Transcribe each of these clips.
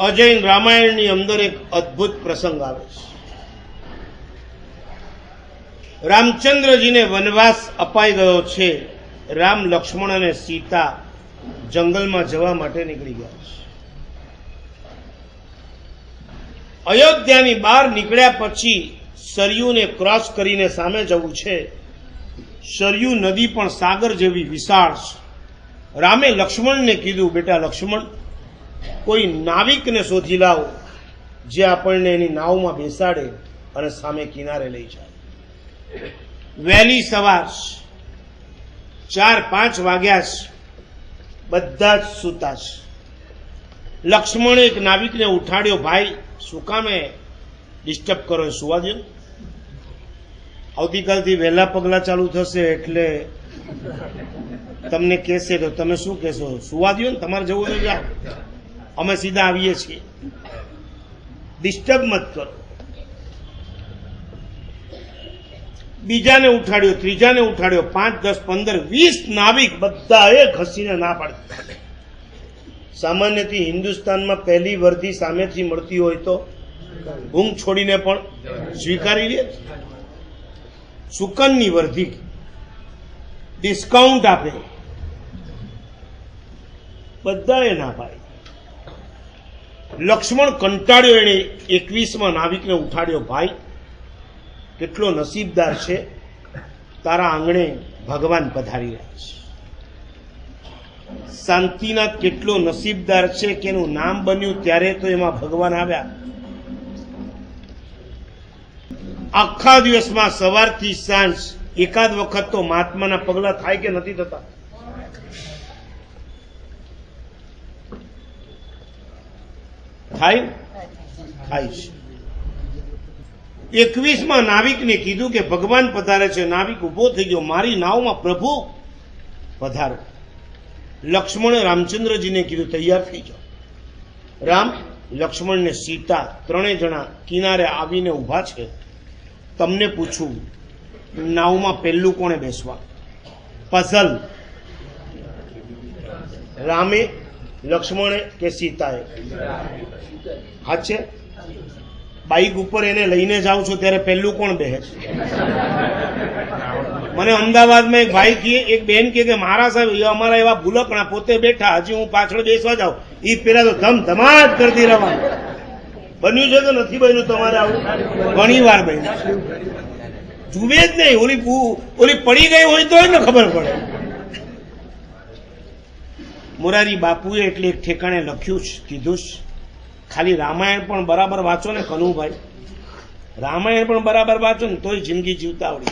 અજય રામાયણની અંદર એક અદ્ભુત પ્રસંગ આવે છે. રામચંદ્રજીને વનવાસ અપાઈ ગયો છે. રામ લક્ષ્મણ અને સીતા જંગલમાં જવા માટે નીકળી ગયા છે. અયોધ્યાની બહાર નીકળ્યા પછી સરયુને ક્રોસ કરીને સામે જવું છે. સરયુ નદી પણ સાગર જેવી વિશાળ છે. રામે લક્ષ્મણને કીધું, બેટા લક્ષ્મણ કોઈ નાવિકને શોધી લાવો, જે આપણને એની નાવમાં બેસાડે અને સામે કિનારે લઈ જાય. વહેલી સવાર ચાર પાંચ વાગ્યા છે બધા જ સૂતા છે લક્ષ્મણે એક નાવિકને ઉઠાડ્યો, ભાઈ, શું કામે ડિસ્ટર્બ કરો સુવા દો આવતીકાલથી વહેલા પગલા ચાલુ થશે એટલે તમને કહેશે તો તમે શું કહેશો? સુવા દો ને તમારે જવું તો જાઓ. અમે સીધા આવીએ છીએ. ડિસ્ટર્બ મત કરો. બીજાને ઉઠાડ્યો, ત્રીજાને ઉઠાડ્યો, પાંચ, દસ, પંદર, વીસ નાવિક બધાએ ઘસીને ના પાડી. સામાન્યથી હિન્દુસ્તાનમાં પહેલી વર્ધી સામેથી મળતી હોય તો ઊંઘ છોડીને પણ સ્વીકારી લે સુકનની વર્ધી ડિસ્કાઉન્ટ આપે. બધાએ ના પાડી. લક્ષ્મણ કંટાળ્યો એણે એકવીસમાં નાવિકને ઉઠાડ્યો, ભાઈ, કેટલો નસીબદાર છે. તારા આંગણે ભગવાન પધારી રહ્યા છે. શાંતિનાથ કેટલો નસીબદાર છે કે એનું નામ બન્યું ત્યારે તો એમાં ભગવાન આવ્યા. આખા દિવસમાં સવારથી સાંજ એકાદ વખત તો મહાત્માના પગલા થાય કે નથી થતા? થાય થાય છે એકવીસમાં નાવિકને કીધું કે ભગવાન પધારે છે. નાવિક ઊભો થઈ ગયો. મારી નાવમાં પ્રભુ પધારો. લક્ષ્મણે રામચંદ્રજીને કીધું, તૈયાર થઈ જાઓ. રામ લક્ષ્મણ ને સીતા ત્રણેય જણા કિનારે આવીને ઊભા છે. તમને પૂછું, નાવમાં પહેલું કોણે બેસવા? પઝલ. રામે લક્ષ્મણે કે સીતાએ? હા છે? બાઈક ઉપર એને લઈને જાઉં છું, ત્યારે પહેલું કોણ બેહે? મને અમદાવાદમાં એક ભાઈ કહે, એક બેન કહે કે મારા સાહેબ, એ અમારા એવા ભૂલકણા પોતે બેઠા, હજી હું પાછળ બેસવા જાઉં. એ પેલા તો ધમ ધમાટ કરતી રહેવાનું. બન્યું છે કે નથી બન્યું તમારે આવું? ઘણી વાર બન્યું. જુએ જ નહીં, ઓલી ઓલી પડી ગઈ હોય તો ને ખબર પડે. મોરારી બાપુએ એટલે એક ઠેકાણે લખ્યું છે કીધું છે ખાલી રામાયણ પણ બરાબર વાંચો ને કનુભાઈ. રામાયણ પણ બરાબર વાંચો ને તોય જિંદગી જીવતા આવડી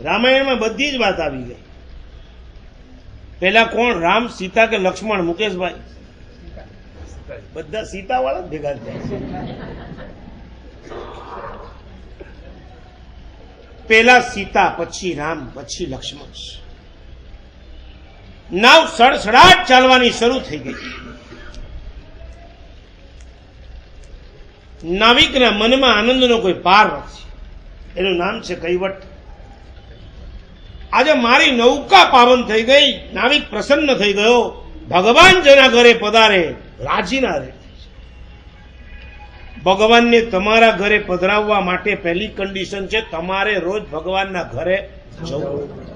રામાયણમાં બધી જ વાત આવી ગઈ. પેલા કોણ? રામ, સીતા કે લક્ષ્મણ? મુકેશભાઈ. બધા સીતા વાળા જ ભેગા થયા. પેલા સીતા, પછી રામ, પછી લક્ષ્મણ. નાવ સડસડાટ ચાલવાની શરૂ થઈ ગઈ. નાવિકના મનમાં આનંદનો કોઈ પાર નથી. એનું નામ છે કૈવટ. આજે મારી નૌકા પાવન થઈ ગઈ, નાવિક પ્રસન્ન થઈ ગયો. ભગવાન જેના ઘરે પધારે, રાજીના રે ભગવાનને તમારા ઘરે પધરાવવા માટે પહેલી કન્ડિશન છે, તમારે રોજ ભગવાનના ઘરે જવું.